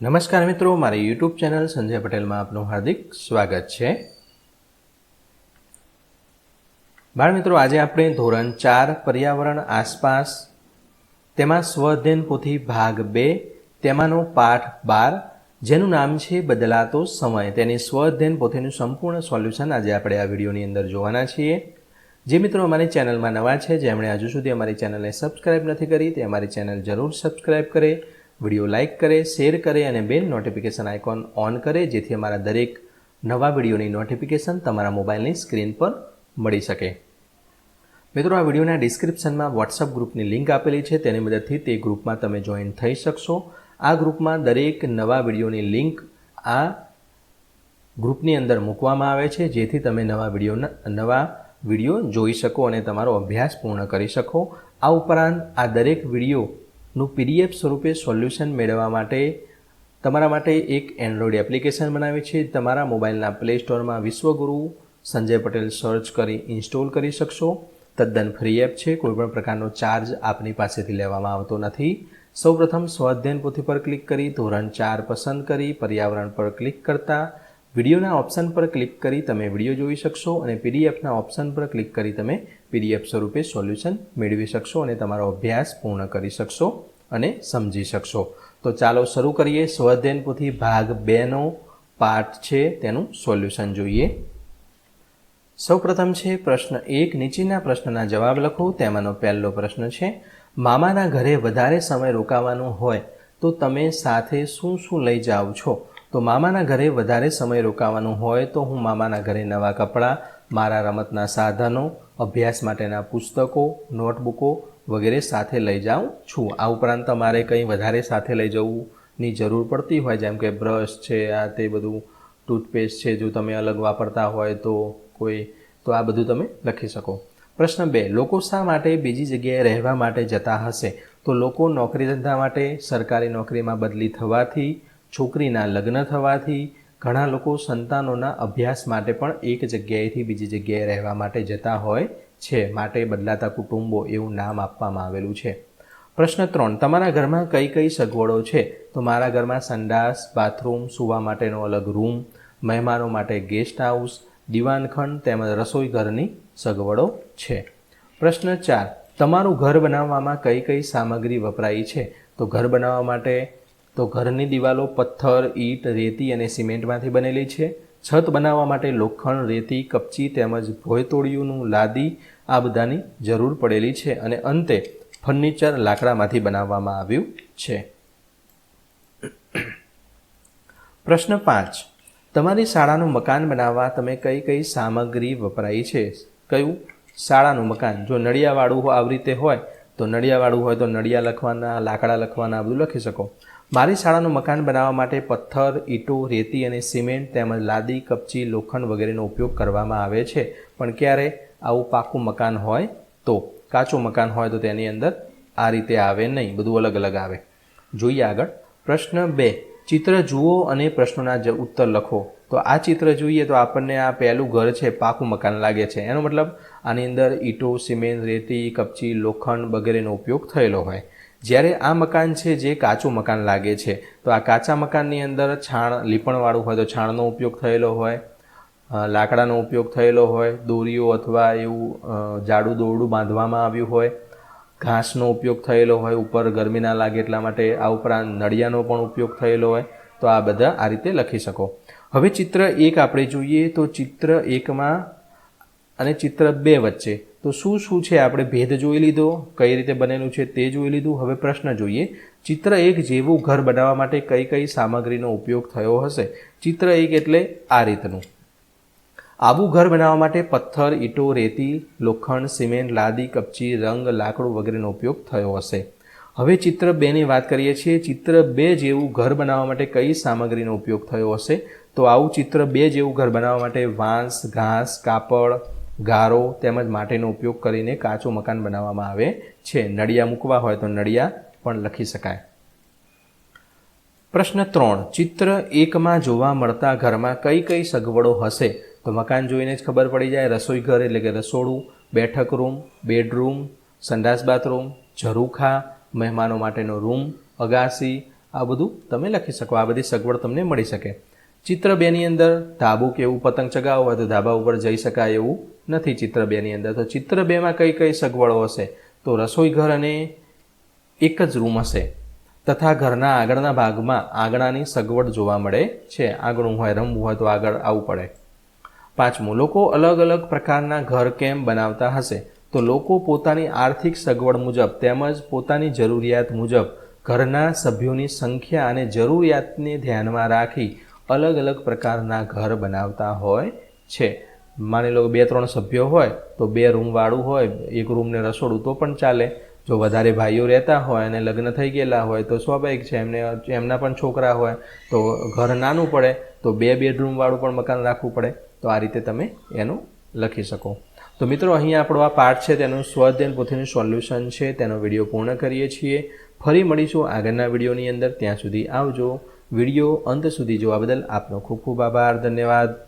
નમસ્કાર મિત્રો, મારી યુટ્યુબ ચેનલ સંજય પટેલમાં આપનું હાર્દિક સ્વાગત છે. બાળ મિત્રો, આજે આપણે ધોરણ ચાર, પર્યાવરણ આસપાસ, તેમાં સ્વધ્યન પોથી ભાગ બે, તેમાંનો પાઠ બાર, જેનું નામ છે બદલાતો સમય. તેની સ્વધ્યન પોથીનું સંપૂર્ણ સોલ્યુશન આજે આપણે આ વિડીયોની અંદર જોવાના છીએ. જે મિત્રો અમારી ચેનલમાં નવા છે, જેમણે હજુ સુધી અમારી ચેનલને સબસ્ક્રાઇબ નથી કરી, તે અમારી ચેનલ જરૂર સબસ્ક્રાઇબ કરે. વીડિયો લાઇક કરે, શેર કરે અને બેલ નોટિફિકેશન આઇકોન ઓન કરે, જેથી અમારા દરેક નવા વિડીયોની નોટિફિકેશન તમારા મોબાઈલની સ્ક્રીન પર મળી શકે. મિત્રો, આ વિડીયોના ડિસ્ક્રિપ્શનમાં વોટ્સઅપ ગ્રુપની લિંક આપેલી છે. તેની મદદથી તે ગ્રુપમાં તમે જોઈન થઈ શકશો. આ ગ્રુપમાં દરેક નવા વિડીયોની લિંક આ ગ્રુપની અંદર મૂકવામાં આવે છે, જેથી તમે નવા વિડીયોના નવા વીડિયો જોઈ શકો અને તમારો અભ્યાસ પૂર્ણ કરી શકો. આ ઉપરાંત આ દરેક વિડીયોનું પીડીએફ સ્વરૂપે સોલ્યુશન મેળવવા માટે તમારા માટે એક એન્ડ્રોઈડ એપ્લિકેશન બનાવી છે. તમારા મોબાઈલના પ્લે સ્ટોરમાં વિશ્વગુરુ સંજય પટેલ સર્ચ કરી ઇન્સ્ટોલ કરી શકશો. તદ્દન ફ્રી એપ છે. કોઈપણ પ્રકારનો ચાર્જ આપની પાસેથી લેવામાં આવતો નથી. સૌપ્રથમ સ્વાધ્યાયન પોથી પર ક્લિક કરી ધોરણ ચાર પસંદ કરી. પર્યાવરણ પર ક્લિક કરતા વિડીયોના ઓપ્શન પર ક્લિક કરી તમે વીડિયો જોઈ શકશો અને પીડીએફના ઓપ્શન પર ક્લિક કરી તમે પીડીએફ સ્વરૂપે સોલ્યુશન મેળવી શકશો અને તમારો અભ્યાસ પૂર્ણ કરી શકશો અને સમજી શકશો. તો ચાલો શરૂ કરીએ. સ્વધ્યન પોથી ભાગ બેનો પાઠ છે. તેનું સોલ્યુશન જોઈએ. સૌપ્રથમ છે પ્રશ્ન એક. નીચેના પ્રશ્નના જવાબ લખો. તેમાંનો પહેલો પ્રશ્ન છે, મામાના ઘરે વધારે સમય રોકાવાનો હોય તો તમે સાથે શું શું લઈ જાઓ છો? તો મામાના ઘરે વધારે સમય રોકાવાનું હોય તો હું મામાના ઘરે નવા કપડાં, મારા રમતના સાધનો, અભ્યાસ માટેના પુસ્તકો, નોટબુકો વગેરે સાથે લઈ જાઉં છું. આ ઉપરાંત તમારે કંઈ વધારે સાથે લઈ જવુંની જરૂર પડતી હોય, જેમ કે બ્રશ છે, આ તે બધું ટૂથપેસ્ટ છે, જો તમે અલગ વાપરતા હોય તો કોઈ, તો આ બધું તમે લખી શકો. પ્રશ્ન બે, લોકો શા માટે બીજી જગ્યાએ રહેવા માટે જતા હશે? તો લોકો નોકરી ધંધા માટે સરકારી નોકરીમાં બદલી થવાથી છોકરીના લગ્ન થવાથી ઘણા લોકો સંતાનોના અભ્યાસ માટે પણ એક જગ્યાએથી બીજી જગ્યાએ રહેવા માટે જતા હોય છે, માટે બદલાતા કુટુંબો એવું નામ આપવામાં આવેલું છે. પ્રશ્ન ત્રણ, તમારા ઘરમાં કઈ કઈ સગવડો છે? તો મારા ઘરમાં સંડાસ, બાથરૂમ, સૂવા માટેનો અલગ રૂમ, મહેમાનો માટે ગેસ્ટ હાઉસ, દિવાનખંડ તેમજ રસોઈ ઘરની સગવડો છે. પ્રશ્ન ચાર, તમારું ઘર બનાવવામાં કઈ કઈ સામગ્રી વપરાઈ છે? તો ઘર બનાવવા માટે તો ઘરની દિવાલો પથ્થર, ઈંટ, રેતી અને સિમેન્ટમાંથી બનેલી છે. છત બનાવવા માટે લોખંડ, રેતી, કપચી તેમજ ભોયતોડિયુંનું લાદી આ બધાની જરૂર પડેલી છે અને અંતે ફર્નિચર લાકડામાંથી બનાવવામાં આવ્યું છે. પ્રશ્ન પાંચ. તમારી શાળાનું મકાન બનાવવા તમે કઈ કઈ સામગ્રી વપરાઈ છે? કયું? શાળાનું મકાન. જો નળિયાવાળું આવી રીતે હોય તો નળિયાવાળું હોય તો નળિયા લખવાના, લાકડા લખવાના, બધું લખી શકો. મારી શાળાનું મકાન બનાવવા માટે પથ્થર, ઈંટો, રેતી અને સિમેન્ટ તેમજ લાદી, કપચી, લોખંડ વગેરેનો ઉપયોગ કરવામાં આવે છે. પણ ક્યારે આવું પાકું મકાન હોય તો, કાચું મકાન હોય તો તેની અંદર આ રીતે આવે નહીં. બધું અલગ અલગ આવે. જોઈએ આગળ. પ્રશ્ન બે. ચિત્ર જુઓ અને પ્રશ્નોના ઉત્તર લખો. તો આ ચિત્ર જોઈએ તો આપણને આ પહેલું ઘર છે, પાકું મકાન લાગે છે. એનો મતલબ આની અંદર ઈંટો, સિમેન્ટ, રેતી, કપચી, લોખંડ વગેરેનો ઉપયોગ થયેલો હોય. જ્યારે આ મકાન છે જે કાચું મકાન લાગે છે, તો આ કાચા મકાનની અંદર છાણ, લીપણવાળું હોય તો છાણનો ઉપયોગ થયેલો હોય લાકડાનો ઉપયોગ થયેલો હોય, દોરીઓ અથવા એવું જાડું દોરડું બાંધવામાં આવ્યું હોય, ઘાસનો ઉપયોગ થયેલો હોય, ઉપર ગરમી ના લાગે એટલા માટે આ ઉપરાંત નળિયાનો પણ ઉપયોગ થયેલો હોય. તો આ બધા આ રીતે લખી શકો. હવે ચિત્ર એક આપણે જોઈએ તો ચિત્ર એકમાં અને ચિત્ર બે વચ્ચે. તો શું શું છે? આપણે ભેદ જોઈ લીધો. કઈ રીતે બનેલું છે તે જોઈ લીધું. હવે પ્રશ્ન જોઈએ. ચિત્ર એક જેવું ઘર બનાવવા માટે કઈ કઈ સામગ્રીનો ઉપયોગ થયો હશે? ચિત્ર એક એટલે આ રીતનું. આવું ઘર બનાવવા માટે પથ્થર, ઈંટો, રેતી, લોખંડ, સિમેન્ટ, લાદી, કપચી, રંગ, લાકડું વગેરેનો ઉપયોગ થયો હશે. હવે ચિત્ર બેની વાત કરીએ છીએ. ચિત્ર બે જેવું ઘર બનાવવા માટે કઈ સામગ્રીનો ઉપયોગ થયો હશે? તો આવું ચિત્ર બે જેવું ઘર બનાવવા માટે વાંસ, ઘાસ, કાપડ, ગારો તેમજ માટીનો ઉપયોગ કરીને કાચું મકાન બનાવવામાં આવે છે. નળિયા મૂકવા હોય તો નળિયા પણ લખી શકાય. પ્રશ્ન ત્રણ. ચિત્ર એકમાં જોવા મળતા ઘરમાં કઈ કઈ સગવડો હશે? તો મકાન જોઈને જ ખબર પડી જાય. રસોઈ ઘર એટલે કે રસોડું, બેઠક રૂમ, બેડરૂમ, સંડાસ બાથરૂમ, ઝરૂખા મહેમાનો માટેનો રૂમ, અગાસી, આ બધું તમે લખી શકો. આ બધી સગવડ તમને મળી શકે. ચિત્ર બેની અંદર ધાબુ કે એવું પતંગ ચગાવવું હોય તો ધાબા ઉપર જઈ શકાય એવું નથી ચિત્ર બેની અંદર. તો ચિત્ર બેમાં કઈ કઈ સગવડો હશે? તો રસોઈ ઘર અને એક જ રૂમ હશે. તથા ઘરના આગળના ભાગમાં આંગણાની સગવડ જોવા મળે છે. આંગણું હોય, રમવું હોય તો આગળ આવવું પડે. પાંચમું, લોકો અલગ અલગ પ્રકારના ઘર કેમ બનાવતા હશે? તો લોકો પોતાની આર્થિક સગવડ મુજબ તેમજ પોતાની જરૂરિયાત મુજબ ઘરના સભ્યોની સંખ્યા અને જરૂરિયાતને ધ્યાનમાં રાખી અલગ અલગ પ્રકારના ઘર બનાવતા હોય છે. માની લો બે ત્રણ સભ્યો હોય તો બે રૂમવાળું હોય, એક રૂમને રસોડું તો પણ ચાલે. જો વધારે ભાઈઓ રહેતા હોય અને લગ્ન થઈ ગયેલા હોય તો સ્વાભાવિક છે, એમને, એમના પણ છોકરા હોય તો ઘર નાનું પડે, તો બે બેડરૂમવાળું પણ મકાન રાખવું પડે. તો આ રીતે તમે એનું લખી શકો. તો મિત્રો, અહીં આપણો આ પાઠ છે, તેનું સ્વઅધ્યયન પોથીનું સોલ્યુશન છે, તેનો વીડિયો પૂર્ણ કરીએ છીએ. ફરી મળીશું આગળના વિડીયોની અંદર. ત્યાં સુધી આવજો. વીડિયો અંત સુધી જોવા બદલ આપનો ખૂબ ખૂબ આભાર. ધન્યવાદ.